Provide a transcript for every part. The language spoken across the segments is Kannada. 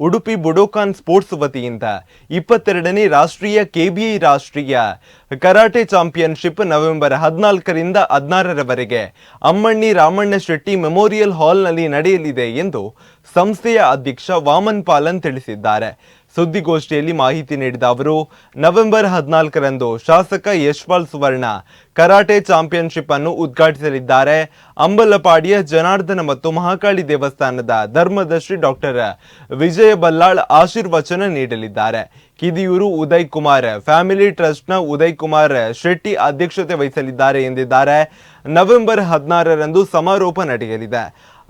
ಉಡುಪಿ ಬುಡೋಕಾನ್ ಸ್ಪೋರ್ಟ್ಸ್ ವತಿಯಿಂದ ಇಪ್ಪತ್ತೆರಡನೇ ರಾಷ್ಟ್ರೀಯ ಕೆಬಿಐ ರಾಷ್ಟ್ರೀಯ ಕರಾಟೆ ಚಾಂಪಿಯನ್ಶಿಪ್ ನವೆಂಬರ್ ಹದಿನಾಲ್ಕರಿಂದ ಹದಿನಾರರವರೆಗೆ ಅಮ್ಮಣ್ಣಿ ರಾಮಣ್ಣ ಶೆಟ್ಟಿ ಮೆಮೋರಿಯಲ್ ಹಾಲ್ನಲ್ಲಿ ನಡೆಯಲಿದೆ ಎಂದು ಸಂಸ್ಥೆಯ ಅಧ್ಯಕ್ಷ ವಾಮನ್ ಪಾಲನ್ ತಿಳಿಸಿದ್ದಾರೆ. ಸುದ್ದಿಗೋಷ್ಠಿಯಲ್ಲಿ ಮಾಹಿತಿ ನೀಡಿದ ಅವರು, ನವೆಂಬರ್ ಹದಿನಾಲ್ಕರಂದು ಶಾಸಕ ಯಶ್ಪಾಲ್ ಸುವರ್ಣ ಕರಾಟೆ ಚಾಂಪಿಯನ್ಶಿಪ್ ಅನ್ನು ಉದ್ಘಾಟಿಸಲಿದ್ದಾರೆ. ಅಂಬಲಪಾಡಿಯ ಜನಾರ್ದನ ಮತ್ತು ಮಹಾಕಾಳಿ ದೇವಸ್ಥಾನದ ಧರ್ಮದರ್ಶಿ ಡಾಕ್ಟರ್ ವಿಜಯ ಬಲ್ಲಾಳ್ ಆಶೀರ್ವಚನ ನೀಡಲಿದ್ದಾರೆ. ಕಿದಿಯೂರು ಉದಯ್ ಕುಮಾರ್ ಫ್ಯಾಮಿಲಿ ಟ್ರಸ್ಟ್ನ ಉದಯ್ ಕುಮಾರ್ ಶೆಟ್ಟಿ ಅಧ್ಯಕ್ಷತೆ ವಹಿಸಲಿದ್ದಾರೆ ಎಂದಿದ್ದಾರೆ. ನವೆಂಬರ್ ಹದಿನಾರರಂದು ಸಮಾರೋಪ ನಡೆಯಲಿದೆ.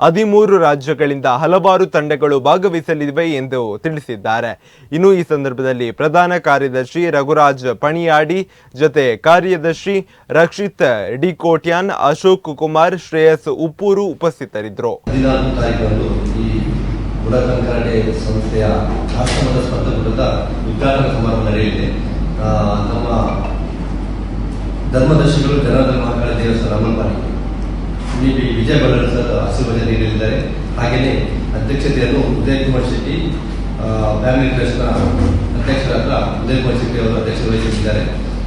ಹದಿಮೂರು ರಾಜ್ಯಗಳಿಂದ ಹಲವಾರು ತಂಡಗಳು ಭಾಗವಹಿಸಲಿವೆ ಎಂದು ತಿಳಿಸಿದ್ದಾರೆ. ಇನ್ನು ಈ ಸಂದರ್ಭದಲ್ಲಿ ಪ್ರಧಾನ ಕಾರ್ಯದರ್ಶಿ ರಘುರಾಜ್ ಪಣಿಯಾಡಿ, ಜೊತೆ ಕಾರ್ಯದರ್ಶಿ ರಕ್ಷಿತ್ ಡಿ ಕೋಟ್ಯಾನ್ ಅಶೋಕ್ ಕುಮಾರ್, ಶ್ರೇಯಸ್ ಉಪ್ಪೂರು ಉಪಸ್ಥಿತರಿದ್ದರು. ಸ್ಪರ್ಧಕೂಟದ ಉದ್ಘಾಟನಾ ಸಮಾರಂಭ ನಡೆಯಲಿದೆ ನಮ್ಮ ಧರ್ಮದರ್ಶಿಗಳು ಜನಾರ್ದನ ಮಹಾಕಾಳ ದೇವಸ್ಥಾನ ಅಮಲ್ಪಾಲಿ ವಿ ವಿಜಯ ಬಲ್ಲರ ಸರ್ ಆಶೀರ್ವಾದ ನೀಡಲಿದ್ದಾರೆ. ಹಾಗೆಯೇ ಅಧ್ಯಕ್ಷತೆಯನ್ನು ಉದಯ್ ಕುಮಾರ್ ಶೆಟ್ಟಿ ಫ್ಯಾಮಿಲಿ ಟ್ರಸ್ಟ್ನ ಅಧ್ಯಕ್ಷರಾದ ಉದಯ್ ಕುಮಾರ್ ಶೆಟ್ಟಿ ಅವರು ಅಧ್ಯಕ್ಷತೆ ವಹಿಸಿದ್ದಾರೆ.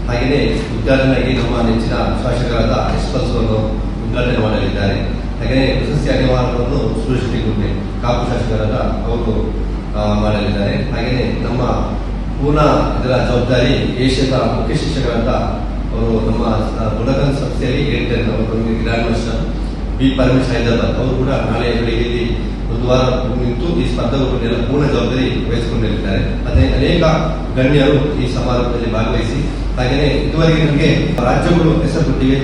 ಹಾಗೆಯೇ ಉದ್ಘಾಟನೆಯಾಗಿ ನಮ್ಮ ನೆಚ್ಚಿನ ಶಾಸಕರಾದ ಯಶ್ವಂತ್ ಅವರು ಉದ್ಘಾಟನೆ ಮಾಡಲಿದ್ದಾರೆ. ಹಾಗೆಯೇ ಪ್ರಶಸ್ತಿ ಅನಿವಾರ್ಯವನ್ನು ಸುರೇಶ್ ಕಾಪು ಶಾಸಕರಾದ ಅವರು ಮಾಡಲಿದ್ದಾರೆ ಹಾಗೆಯೇ ನಮ್ಮ ಪೂರ್ಣ ಇದರ ಜವಾಬ್ದಾರಿ ಏಷ್ಯಾದ ಮುಖ್ಯ ಶಿಕ್ಷಕರಾದ ಅವರು ನಮ್ಮ ಬುಡಕನ್ ಸಂಸ್ಥೆಯಲ್ಲಿ ಹೇಳ್ತಾರೆ ಅವರು grand master B Paramesh Hyderabad. ಅವರು ಕೂಡ ನಾಳೆ ಬೆಳಿಗ್ಗೆ ಬುಧವಾರ ಒಂದು ವಾರ ನಿಂತು ಈ ಸ್ಪರ್ಧಕರನ್ನೆಲ್ಲ ಪೂರ್ಣ ಜವಾಬ್ದಾರಿ ವಹಿಸಿಕೊಂಡಿರುತ್ತಾರೆ ಅದೇ ಅನೇಕ ಗಣ್ಯರು ಈ ಸಮಾರಂಭದಲ್ಲಿ ಭಾಗವಹಿಸಿ, ಹಾಗೆಯೇ ಇದುವರೆಗೆ ನಮಗೆ ರಾಜ್ಯಗಳು ಹೆಸರು ಕೊಟ್ಟಿವೆ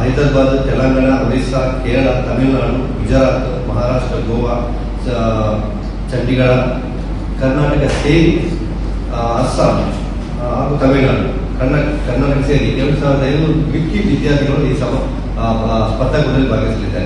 ಹೈದರಾಬಾದ್, ತೆಲಂಗಾಣ, ಒರಿಸ್ಸಾ, ಕೇರಳ, ತಮಿಳುನಾಡು, ಗುಜರಾತ್, ಮಹಾರಾಷ್ಟ್ರ, ಗೋವಾ ಚಂಡೀಗಢ ಕರ್ನಾಟಕ ಸೇರಿ ಆ, ಅಸ್ಸಾಂ ಆ, ಹಾಗೂ ತಮಿಳುನಾಡು ಕರ್ನಾ ಕರ್ನಾಟಕ ಸೇರಿ ಎರಡು ಸಾವಿರದ ಐನೂರು ವಿಕ್ಕಿ ವಿದ್ಯಾರ್ಥಿಗಳು ಈ ಸಮ ಆ, ಆ, ಸ್ಪರ್ಧಾಕೂಟದಲ್ಲಿ ಭಾಗವಹಿಸಲಿದ್ದಾರೆ